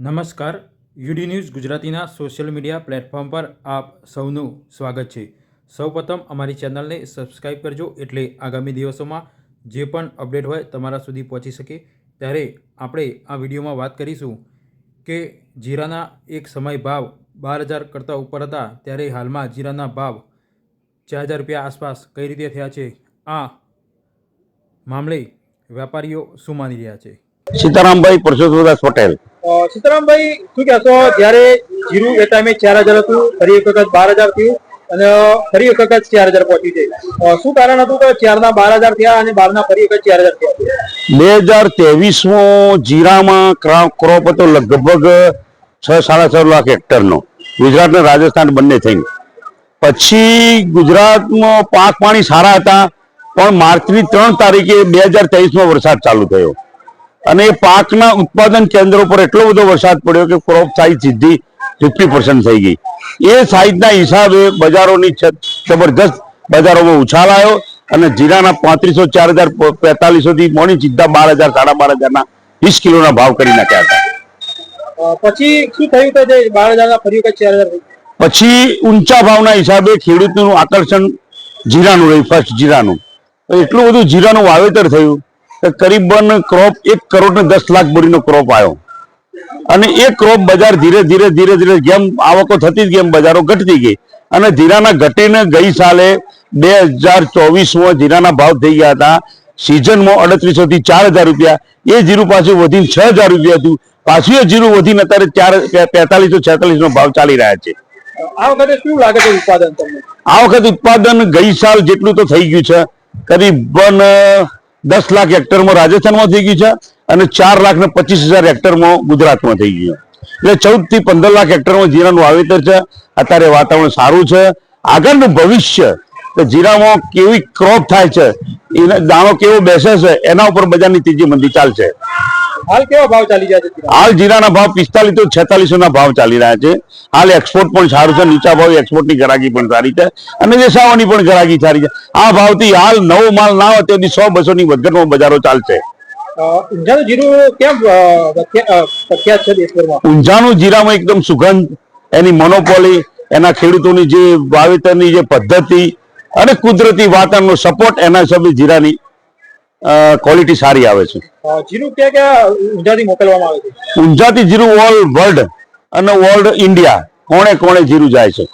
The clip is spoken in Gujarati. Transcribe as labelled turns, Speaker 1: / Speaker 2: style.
Speaker 1: નમસ્કાર. યુડી ન્યૂઝ ગુજરાતીના સોશિયલ મીડિયા પ્લેટફોર્મ પર આપ સૌનું સ્વાગત છે. સૌપ્રથમ અમારી ચેનલને સબસ્ક્રાઈબ કરજો એટલે આગામી દિવસોમાં જે પણ અપડેટ હોય તમારા સુધી પહોંચી શકે. ત્યારે આપણે આ વિડીયોમાં વાત કરીશું કે જીરાના એક સમય ભાવ બાર હજાર કરતાં ઉપર હતા ત્યારે હાલમાં જીરાના ભાવ ચાર હજાર રૂપિયા આસપાસ કઈ રીતે થયા છે? આ મામલે વેપારીઓ શું માની રહ્યા છે?
Speaker 2: સીતારામભાઈ પરસોત્તમદાસ પટેલ.
Speaker 3: સીતારામભાઈ, શું કહેશો? જ્યારે જીરું એ ટાઈમે ચાર હજાર હતું, ફરી એક વખત બાર હજાર થયું અને ફરી એક વખત ચાર હજાર પહોંચ્યું છે શું કારણ હતું કે ચાર ના બાર હજાર થયા અને બાર ના ફરી વખત ચાર હજાર થયા?
Speaker 2: બે હજાર ત્રેવીસમાં જીરામાં ક્રા- ક્રોપ હતો લગભગ છ, સાડા છ લાખ હેક્ટરનો. ગુજરાત અને રાજસ્થાન બંને થઈ પછી ગુજરાતમાં પાક પાણી સારા હતા, પણ માર્ચની ત્રણ તારીખે બે હજાર ત્રેવીસમાં વરસાદ ચાલુ થયો. અને એ પાકના ઉત્પાદન કેન્દ્રો પર એટલો બધો વરસાદ પડ્યો કે ક્રોપ સાઈઝ સીધી ફિફ્ટી પર્સન્ટ થઈ ગઈ. એ સાઈઝના હિસાબે બજારોની જબરજસ્ત બજારોમાં ઉછાળ આવ્યો અને જીરાના પાંત્રીસો ચાર હજાર પેતાલીસો થી મોડી સીધા બાર હજાર સાડા બાર હજારના વીસ કિલોના ભાવ કરી નાખ્યા હતા.
Speaker 3: પછી શું થયું તો બાર હજાર ના ફરી વખત ચાર હજાર
Speaker 2: પછી ઊંચા ભાવના હિસાબે ખેડૂતનું આકર્ષણ જીરાનું રહ્યું ફર્સ્ટ જીરાનું. એટલું બધું જીરાનું વાવેતર થયું. કરીબન ક્રોપ એક કરોડ ને દસ લાખ બોરીનો ક્રોપ આવ્યો. અને એ ક્રોપ બજાર ધીરે ધીરે ધીરે ધીરે જેમ આવકો થતી જ એમ બજારો ઘટતી ગઈ. અને જીરાના ઘટીને ગઈ સાલે બે હજાર ચોવીસમાં જીરાના ભાવ થઈ ગયા હતા. સિઝનમાં અડત્રીસો થી ચાર હજાર રૂપિયા. એ જીરું પાછું વધીને છ હજાર રૂપિયા હતું. પાછું એ જીરું વધીને અત્યારે ચાર પેતાલીસો છેતાલીસ નો ભાવ ચાલી રહ્યા છે.
Speaker 3: આ વખતે શું લાગે છે ઉત્પાદન તમને?
Speaker 2: આ વખત ઉત્પાદન ગઈ સાલ જેટલું તો થઈ ગયું છે. કરીબન દસ લાખ હેક્ટરમાં રાજસ્થાનમાં થઈ ગયું છે અને ચાર લાખ ને પચીસ હજાર હેક્ટરમાં ગુજરાતમાં થઈ ગયું એટલે ચૌદથી પંદર લાખ હેક્ટરમાં જીરાનું વાવેતર છે. અત્યારે વાતાવરણ સારું છે. આગળનું ભવિષ્ય જીરામાં કેવી ક્રોપ થાય છે, એના દાણો કેવો બેસે છે, એના ઉપર બજારની ત્રીજી મંદી ચાલશે.
Speaker 3: હાલ કેવા ભાવ ચાલી રહ્યા છે
Speaker 2: હાલ જીરાના ભાવ પિસ્તાલીસ તો છેતાલીસો ના ભાવ ચાલી રહ્યા છે. હાલ એક્સપોર્ટ પણ સારું છે નીચા ભાવ એક્સપોર્ટની ગરાગી પણ સારી છે અને દેશાવાની પણ ગરાગી સારી છે. આ ભાવથી હાલ નવો માલ ના હોય તેથી સો બસો ની વધઘટમાં બજારો ચાલશે.
Speaker 3: ઊંઝાનું જીરું કેમ અ, પ્રખ્યા- અ, પ્રખ્યાત છે દેશભરમાં?
Speaker 2: ઊંઝાનું જીરામાં એકદમ સુગંધ એની મોનોપોલી એના ખેડૂતોની જે વાવેતરની જે પદ્ધતિ અને કુદરતી વાતાવરણનો સપોર્ટ એના હિસાબે જીરાની ક્વોલિટી સારી આવે છે.
Speaker 3: જીરું ક્યાં ક્યાં ઊંઝાથી મોકલવામાં આવે છે?
Speaker 2: ઊંઝાથી જીરું ઓલ વર્લ્ડ અને ઓલ ઇન્ડિયા કોણે કોણે જીરું જાય છે.